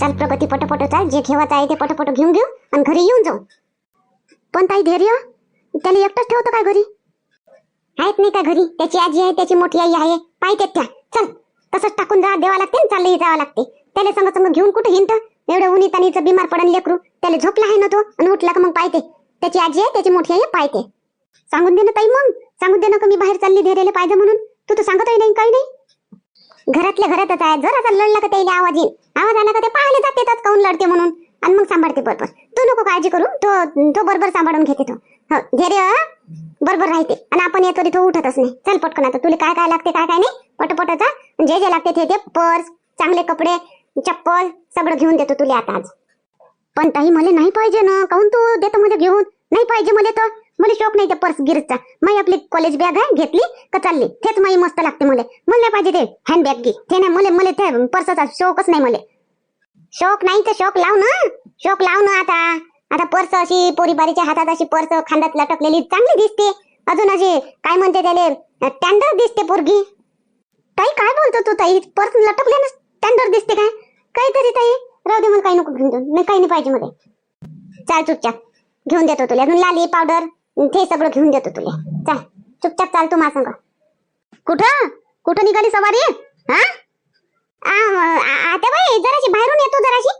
चाल प्रगती पटपट चाल जे ठेवायचं आहे ते पटपट घेऊन घेऊ आणि घरी येऊन जाऊ. पण ताई धैर्य त्याला एकटंच ठेवतो काय घरी? आहेत नाही का घरी? त्याची आजी आहे त्याची मोठी आई आहे. पाहिजेत त्या. चल तसंच टाकून जा देवा लागते चाललं चाललंही जावं लागते. त्याला संग संग घेऊन कुठे हिंट एवढं उन्ही तानीचं बिमार पडन लेकरू. त्याला झोपला आहे ना तो? आणि उठला का मग पाहिजे त्याची आजी आहे त्याची मोठी आई पाहिजे सांगून दे ना ताई मग. सांगून दे ना का मी बाहेर चालली धैर्याला पाहिजे म्हणून. तू तर सांगतही नाही काही नाही. घरातल्या घरातच आहे. जर आता लढला का त्याला आवाज येईल. आवाज आला का ते पाहिले जाते काऊन लढते म्हणून. आणि मग सांभाळते बरोबर तू नको काळजी करू. तो तो बरोबर सांभाळून घेते तो. हो धैर्य बरोबर राहते. आणि आपण येतो तो उठतच नाही. चल पटकन आता. तुला काय काय लागते काय काय नाही? पटपट जा जे जे लागते ते ते पर्स चांगले कपडे चप्पल सगळं घेऊन देतो तुला आता आज. पण ताई मला नाही पाहिजे ना. काऊन तू देतो मध्ये घेऊन? नाही पाहिजे मला तर मला शौक नाही त्या पर्स गिरचा. मी आपली कॉलेज बॅग आहे घेतली का चालली? तेच माई मस्त लागते मला. मला नाही पाहिजे ते हँडबॅग घे. ते नाही मला मला ते पर्सचा शौकच नाही मला. शौक नाही तर शौक लाव ना. शौक लाव ना आता. आता पर्स अशी पोरीबारीच्या हातात अशी पर्स खांद्यात लटकलेली चांगली दिसते. अजून अशी काय म्हणते त्याले? टँडर दिसते पोरगी. ताई काय बोलतो तू ताई? पर्स लटकले ना टँडर दिसते काय? काहीतरी ताई. राहू दे मला काही नको घेऊन देऊन काही नाही पाहिजे मध्ये चाल चुपचाप. घेऊन देतो तुला. अजून लाली पावडर ते सगळं घेऊन देतो तुला. चल चुपचाप चाल तू मासंग कुठं? कुठं निघाली सवारी? हा? आ, आता बाई जराशी बाहेरून येतो जराशी.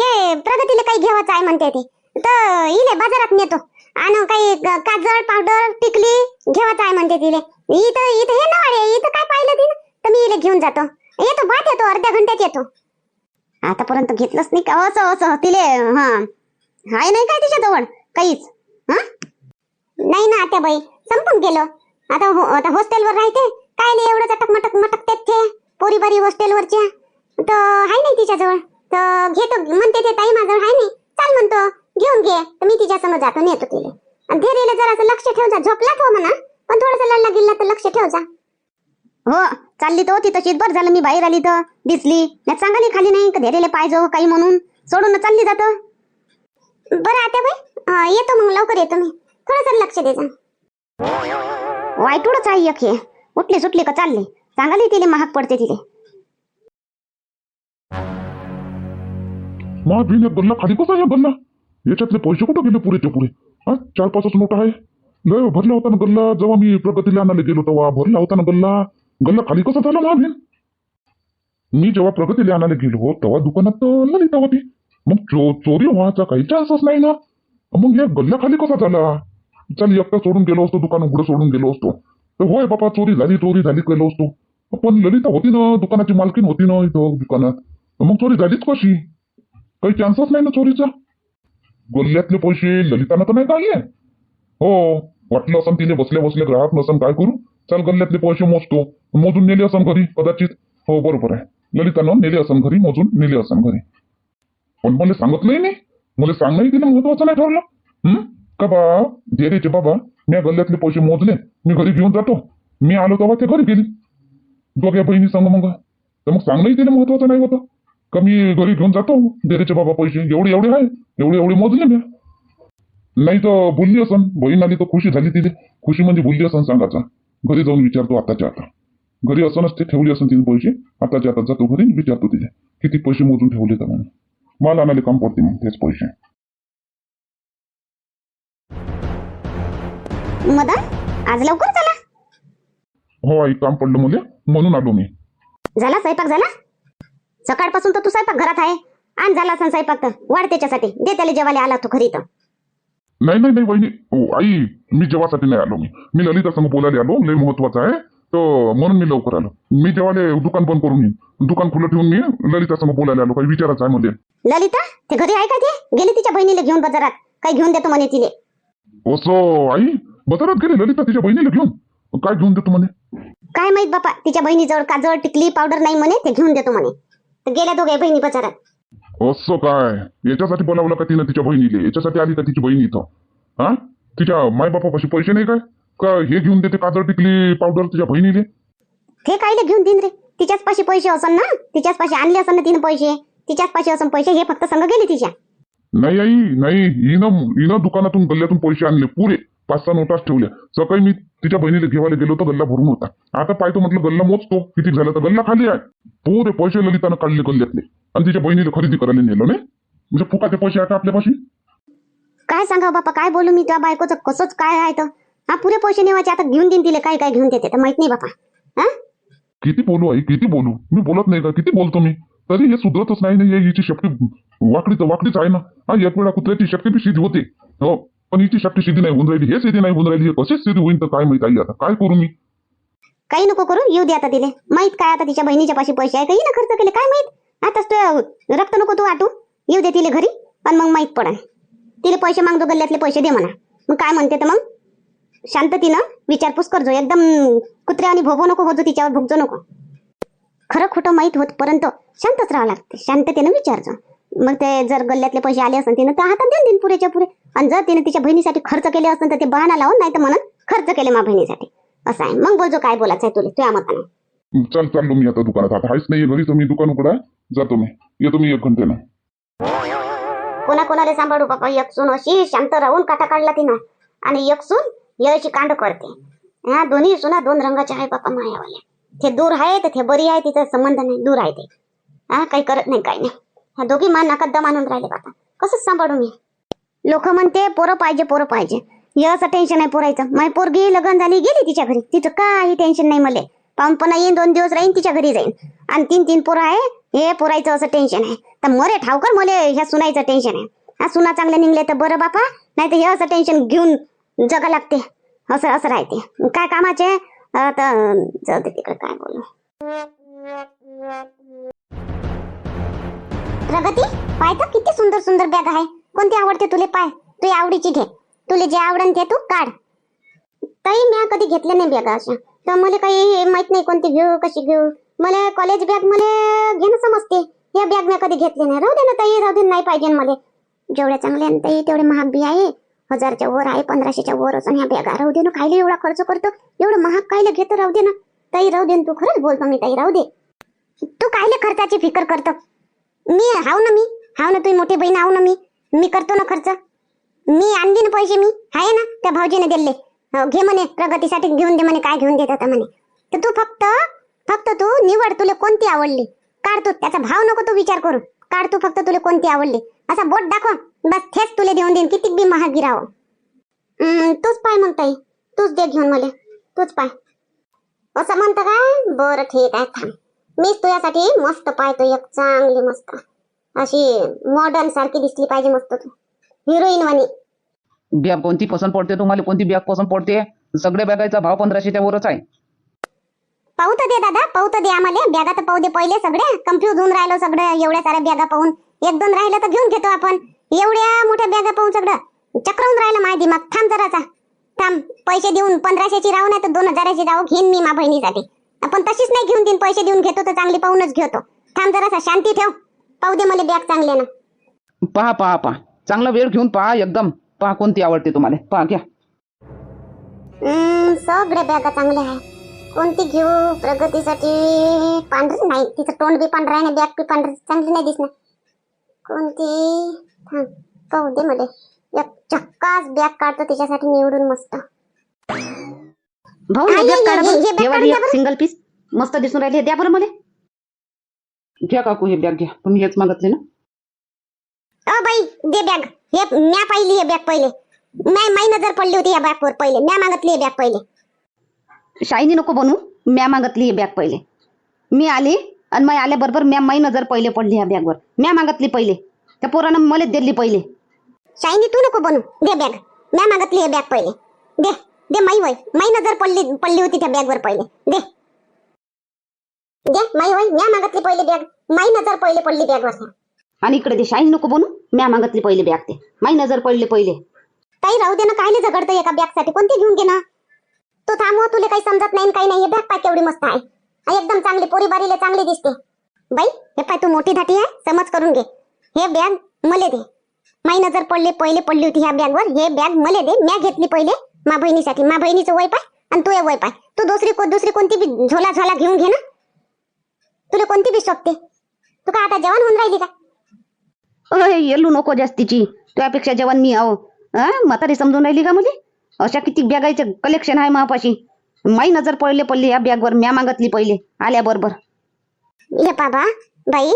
ये हे प्रगतीला काही घेवायचं आहे म्हणते ते. तर इले बाजारात नेतो. आणि काही काजळ पावडर टिकली घेवायचं आहे म्हणते तिले. इथं इथं हे ना वाडे इथं काय पाहिलं तिनं? तर मी इले घेऊन जातो. येतो बात येतो अर्ध्या घंट्यात येतो. आतापर्यंत घेतलंच नाही का? असं असं तिले हा. हाय नाही काय तिच्याजवळ? काहीच हा? नाही ना आता बाई संपून गेलो. आता हो आता हॉस्टेलवर राहते. काय नाही एवढं चटक मटक मटकतेत ते. पोरी बारी हॉस्टेलवरच्या तर हाय नाही तिच्याजवळ. तर घेतो म्हणते ते ताई माझं हाय नाही. चाल म्हणतो घेऊन घे. तर मी तिच्या समोर जातो नेतो तिला. आणि धैर्यला जरा लक्ष ठेव जा झोपला तो म्हणा. पण थोडस लढला गिल्ला तर लक्ष ठेवजा. हो चालली तो ती तशीच बरं झालं. मी बाहेर आली तर दिसली. नाही सांगाली खाली नाही. का धैर्यला पाहिजे काही म्हणून. सोडून चालली जातं. बरं आता बाई येतो मग लवकर येतो मी. थोडस लक्ष दे वाईटूडच आहे एक हे. उठली सुटली का चालले. सांगाली तिले महाग पडते तिले मा बिन गल्ला खाली कसा या गल्ला याच्यातले पैसे कुठं गेले पुरेचे पुरे हा चार पाचच नोट आहे. लय भरला होता ना गल्ला जेव्हा मी प्रगतीला आणायला गेलो तेव्हा. भरला होता ना गल्ला. गल्ला खाली कसा झाला मा मी जेव्हा प्रगतीला आणायला गेलो तेव्हा दुकानात तर ललिता होती मग चो चोरी व्हायचा काही चान्सच नाही ना. मग या गल्ला खाली कसा झाला? चल एकटा सोडून गेलो असतो दुकान उघडं सोडून गेलो असतो. तर होय बाबा चोरी झाली चोरी झाली गेलो असतो. पण ललिता होती ना दुकानाची मालकीन होती ना इथं दुकानात. मग चोरी झालीच कशी? काही चान्सच नाही ना चोरीचा? गल्ल्यातले पैसे ललितानं तर नाही काय हो वाटलं असं तिने बसल्या बसल्या ग्राहक नसन काय करू? चल गल्ल्यातले पैसे मोजतो. मोजून नेले असन घरी कदाचित. हो बरोबर आहे. ललितानं नेले असन घरी मोजून नेले असन घरी. पण मला सांगितलंही नाही. मला सांगणंही तिने महत्वाचं नाही ठरलं. हम्म का बा? धैर्यचे बाबा मी गल्ल्यातले पैसे मोजले मी घरी घेऊन जातो. मी आलो तेव्हा ते घरी गेली. दोघ्या बहिणी सांग मग. तर मग सांगणंही तिने महत्वाचं नाही होतं. का मी घरी घेऊन जातो? धैर्यचे बाबा पैसे एवढे एवढे आहे एवढे एवढे मोजले मी. नाही तर बोलली असन बहीण आली तर खुशी झाली तिथे खुशी म्हणजे बोलली असन सांगायचा. घरी जाऊन विचारतो आताच्या आता. घरी असं ते ठेवले असन तिने पैसे. आताच्या आता जातो घरी विचारतो तिथे किती पैसे मोजून ठेवले तर म्हणून मला आणायला काम पडते मग तेच पैसे. मदन आज लवकर झाला हो आई काम पडलं मुले. म्हणून आलो मी. झाला स्वयंपाक झाला? सकाळपासून तर तू स्वयंपाक घरात आहे. आणि झाला असं स्वयंपाक तर. वाढ त्याच्यासाठी. दे त्याला जेवायला आला तो घरी तर. नाही नाही नाही वहिनी. हो, आई मी जेवासाठी नाही आलो मी. मी ललिता संग बोलायला आलो. लय महत्वाचं आहे. तर म्हणून मी लवकर आलो. मी जेवाले दुकान बंद करून येईन. दुकान खुलं ठेवून मी ललिता संग बोलायला आलो. काही विचारायचं आहे मध्ये ललिता ते घरी आहे का ते? गेली तिच्या बहिणीला घेऊन बाजारात. काही घेऊन देतो म्हणे तिले. असं आई. बाजारात गेली ललिता तिच्या बहिणीला घेऊन? काय घेऊन देतो म्हणे? काय माहीत बापा तिच्या बहिणीजवळ काजळ टिकली पावडर नाही म्हणे ते घेऊन देतो म्हणे. तर गेल्या दोघे बहिणी बाजारात असं काय? याच्यासाठी बोलावलं का तिनं तिच्या बहिणीले? याच्यासाठी आली का तिची बहीण इथं? हा? तिच्या मायबापापाशी पैसे नाही काय? का हे घेऊन देते काजळ टिकली पावडर तिच्या बहिणीले? ते कायले घेऊन देईन रे? तिच्याच पाशी पैसे असन ना? तिच्याच पाशी आणले असन ना तिने पैसे? तिच्याच पाशी असन पैसे? हे फक्त संग गेले तिच्या. नाही आई नाही. हिनं हिनं दुकानातून गल्ल्यातून पैसे आणले पुरे. पाच सहा नोटाच ठेवल्या. सकाळी मी तिच्या बहिणीला घेवायला गेलो तर गल्ला भरून होता. आता पाहतो म्हटलं गल्ला मोजतो किती झाला तर गल्ला खाली आहे. पुरे पैसे ललितानं काढले गल्ल्यातले. आणि तिच्या बहिणीला खरेदी करायला नेलं नाही? म्हणजे फुकाचे पैसे आहेत आपल्यापाशी? काय सांगा बापा काय बोलू मी? त्या बायकोचं कसंच काय आहे तर? हा पुरे पैसे नेवायचे आता घेऊन देईन तिला काय काय घेऊन देते तर माहीत नाही बापा हा? किती बोलू आई किती बोलू? मी बोलत नाही का? किती बोलतो मी? तरी हे सुधरतच नाही ना हे हिची शक्ती वाकडीच वाकडीच आहे ना. हा एक वेळा कुत्र्याची बी सिद्धी होते हो पण हिची शक्ती सिद्धी नाही होऊन राहिली. हे सिद्धी नाही होऊन राहिली. हे कशी सिद्धी होईल तर काय माहीत आई आता? काय करू मी? काही नको करू. येऊ दे आता तिले. माहीत काय आता तिच्या बहिणीच्या पाशी पैसे आहे? काही ना खर्च केले. काय माहीत? आताच तू रक्त नको तू वाटू. येऊ दे तिले घरी. पण मग माहीत पडा तिले पैसे मागतो गल्ल्यातले पैसे दे म्हणा. मग काय म्हणते तर मग? शांततीनं विचारपूस करजो. एकदम कुत्र्या आणि भोगो नको होजो तिच्यावर. भुगजो नको. खरं खोटं माहीत होतपर्यंत शांतच राहावं लागते. शांततेनं विचारजो. मग ते जर गल्ल्यातले पैसे आले असेल तिनं तर हातात देऊन देईन पुरेच्या पुरे. आणि जर तिने तिच्या बहिणीसाठी खर्च केले असेल तर ते बहाणा लावून नाही तर म्हणून खर्च केले मा बहिणीसाठी. असं आहे. मग बोलजो काय बोलायचं आहे तुला तुझ्या मतानं. चल चाललो मी आता दुकानात. आता हायच नाही घरी तर मी. दुकान उघडा जातो मी. येतो मी एक घंट्यानं कोणा कोणाला सांभाळू बाबा? एक सून अशी शांत राहून काटा काढला तिनं. आणि एक सून यशी कांड करते. हा दोन्ही सुना दोन रंगाच्या आहे बापा मायावाल्या. ते दूर आहे तर ते बरी आहे तिचा संबंध नाही. दूर आहे ते. हा काही करत नाही काही नाही. ह्या दोघी मान नाकात दम आणून राहिले बापा. कसं सांभाळू मी? लोक म्हणते पोरं पाहिजे पोरं पाहिजे. हे असं टेन्शन आहे पोरायचं. माझी पोरगी लग्न झाली गेली तिच्या घरी. तिचं काही टेन्शन नाही मले. पाहुणपणा येईन दोन दिवस राहीन तिच्या घरी जाईन. आणि तीन तीन पोरं आहे हे पोरायचं असं टेन्शन आहे. तर मरे ठावकर मले ह्या सुनायचं टेन्शन आहे. हा सुना चांगल्या निघले तर बरं बापा. नाही तर हे असं टेन्शन घेऊन जगा लागते. असं असं राहते. काय कामाचे? आता तिकडे काय बोलू. प्रगती पाय तर किती सुंदर सुंदर बॅग आहे. कोणती आवडते तुले पाय? तू आवडीची घे. तुले जे आवडन ते तू काढ. ताई मी कधी घेतले नाही बॅगा अशा. तर मला काही माहीत नाही कोणती घेऊ कशी घेऊ. मला कॉलेज बॅग मला घेणं समजते. या बॅग मी कधी घेतले नाही. राहू दे ना ताई राहू दे नाही पाहिजे मला. जेवढ्या चांगल्या ताई तेवढे महाग बी आहे. हजारच्या वर आहे पंधराशेच्या वर असून ह्या बॅगा राहू दे ना खायला एवढा खर्च करतो? एवढं महाग कायले घेतो? राहू दे ना. ताई राहू दे तू. खरंच बोलतो मी ताई राहू दे. तू कायले खर्चाची फिकर करतो? मी हाव ना मी? हाव ना तुम्ही मोठी बहीण हाव ना मी? मी करतो ना खर्च. मी आणली ना पैसे मी. आहे ना त्या भाऊजीने दिले. हो, घे म्हणे प्रगतीसाठी घेऊन दे म्हणे काय घेऊन देत होता म्हणे. तर तू फक्त फक्त तू निवड तुला कोणती आवडली. काढ तू त्याचा भाव नको तू विचार करू. काढ तू फक्त तुला कोणती आवडली. असा बोट दाखव. बस थेच तुला देऊन देईन. किती बी महाग गिराव तूच पाय मग ताई. तूच दे घेऊन मला. तूच पाय. असं म्हणतं काय? बरं ठीक आहे थांब. मीच तुझ्यासाठी मस्त पाहतो एक चांगली मस्त. अशी मॉडर्न सारखी दिसली पाहिजे मस्त तू. हिरोईन वाणी. बॅग कोणती पसंत पडते? तुम्हाला कोणती बॅग पसंत पडते? सगळ्या बॅगाचा भाव पंधराशेच्या वरच आहे. पाहू तर दे दादा पाहू तर दे आम्हाला. बॅगा तर पाहू दे पहिले सगळे. कन्फ्युज होऊन राहिलो सगळं एवढ्या साऱ्या बॅगा पाहून. एक दोन राहिलं तर घेऊन घेतो आपण. एवढ्या मोठ्या बॅगा पाहून सगळं. चक्रवून राहिलं माझ्या दिमाग. थांब जराचा थांब. पैसे देऊन पंधराशेची राहू नाही तर दोन हजाराची राहू घेईन मी मा बहिणीसाठी. आपण तशीच नाही घेऊन देईन पैसे देऊन घेतो तर चांगली पाहूनच घेतो. थांब जरासा शांती ठेव. पाहू दे मला बॅग चांगल्या ना. पहा पहा पहा. चांगला वेळ घेऊन पहा एकदम. पहा कोणती आवडते तुम्हाला. पहा घ्या. हम्म, सगळे बॅगा चांगल्या आहे. कोणती घेऊ? प्रगतीसाठी पांढरी नाही. तिचं तोंड बी पांढरं आहे ना बॅग बी पांढरी. चांगली नाही दिसणार. कोणती? थांब पाहू दे मला. एक चक्कास बॅग काढतो तिच्यासाठी निवडून मस्त. भाऊ हे काढा हे बरं. हे एक. सिंगल पीस मस्त दिसून राहिले द्या बरं मला. घ्या काकू हे बॅग घ्या. तुम्ही हेच मागितले ना? अ बाई दे बॅग हे म्या पाहिली हे बॅग पहिले. नाही माई नजर पडली होती या बॅगवर पहिले. म्या मागितली हे बॅग पहिले. शाईनी नको बनवू म्या मागतली ही बॅग पहिले. मी आली आणि मी आल्याबरोबर म्या माई नजर पहिले पडली ह्या बॅगवर म्या मागतली पहिले. त्या पोरानं मलाच दिली पहिले. शाईनी तू नको बनू. दे बॅग म्या मागितली हे बॅग पहिले. दे. दे माई वय. माई नजर पडली पडली होती त्या बॅगवर पहिले. दे. दे माई वय म्या मागितली पहिले बॅग माई नजर पहिले पडली बॅगवर आणि इकडे ते शाईनी नको बनू. म्या मागतली पहिले बॅग ते. माई नजर पडले पहिले. काही राहू दे ना कायले झगडतं एका बॅगसाठी? कोणती घेऊन घे ना? तू थांबव तुला काही समजत नाही न काही नाही. हे बॅग पाय केवढी मस्त आहे. एकदम चांगली पोरी बारीले चांगली दिसते. बाई हे पाय तू मोठी धाटी आहे समज करून घे. हे बॅग मले दे. माई नजर पडले पहिले पडली होती ह्या बॅगवर हे बॅग मले दे. म्या घेतली पहिले. मा बहिणीसाठी. मा बहिणीचं वय पाय आणि तू वय पाय. तू दुसरी को- दुसरी कोणती बी झोला झोला घेऊन घे ना. तुला कोणती बी सोपते तू काय आता जेवण होऊन राहिली का? अय येलू नको जास्तीची. तुझ्यापेक्षा जेवण मी आहो हा म्हातारी समजून राहिली का मुली? अशा किती बॅगाचे कलेक्शन आहे मापाशी. माई नजर पडले पडली या बॅगवर म्या मागतली पहिले. आल्याबरोबर ये बाबा बाई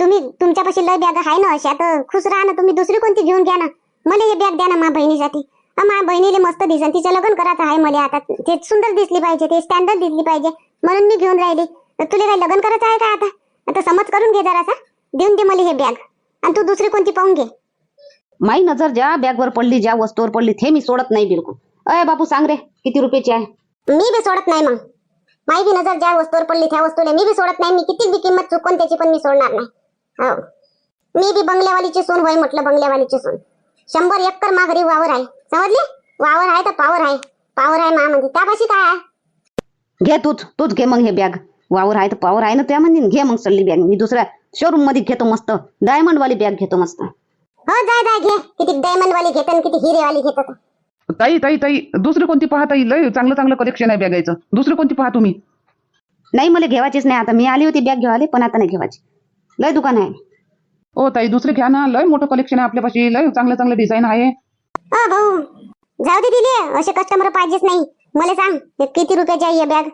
तुम्ही तुमच्यापाशी लय बॅग आहे ना अशा तर खुश राहा ना तुम्ही दुसरी कोणती घेऊन घ्या ना. मला हे बॅग द्या ना मा बहिणीसाठी. अं, मा बहिणीला मस्त दिसन. तिचं लग्न करायचं आहे मला आता. ते सुंदर दिसली पाहिजे ते स्टँडर्ड दिसली पाहिजे. म्हणून मी घेऊन राहिली. तर तुला काही लग्न करायचं आहे का आता? आता समज करून घे जरासा. देऊन दे मला हे बॅग आणि तू दुसरी कोणती पाहून घे. माई नजर ज्या बॅगवर पडली ज्या वस्तूवर पडली ते मी सोडत नाही बिलकुल. अय बापू सांग रे किती रुपयाची आहे? मी बी सोडत नाही मग. माही बी नजर ज्या वस्तूवर पडली त्या वस्तूला मी बी सोडत नाही. मी किती बी किंमत चुकून त्याची पण मी सोडणार नाही. हो. मी बी बंगल्यावालीची सून होय म्हटलं बंगल्यावालीची सून. शंभर एकर माघारी वावर आहे. समजली? वावर आहे तर पावर आहे. पावर आहे मा म्हणजे त्यापाशी काय आहे? घे तूच. तूच घे मग हे बॅग वावर आहे तर पावर आहे ना त्या म्हणजे घे मग सल्ली बॅग मी दुसऱ्या शोरूममध्ये घेतो मस्त. डायमंड वाली बॅग घेतो मस्त. हो जाय जाय घे. किती डायमंड वाली घेत आणि किती हिरेवाली घेत. ताई ताई ताई दुसरी कोणती पहा ताई? लय चांगलं चांगलं कलेक्शन आहे बॅगायचं दुसरी कोणती पहा तुम्ही? नाही मला घेवायचीच नाही. आता मी आली होती बॅग घेवाली पण आता नाही घेवायची लय दुकान आहे. ओ ताई दुसरी घ्या ना. लय मोठं कलेक्शन आहे आपल्यापाशी. लय चांगलं चांगलं डिझाईन आहे. अ भाऊ जाऊ दे दिले असे कस्टमर पाहिजेच नाही. मला सांग किती रुपयाची आहे बॅग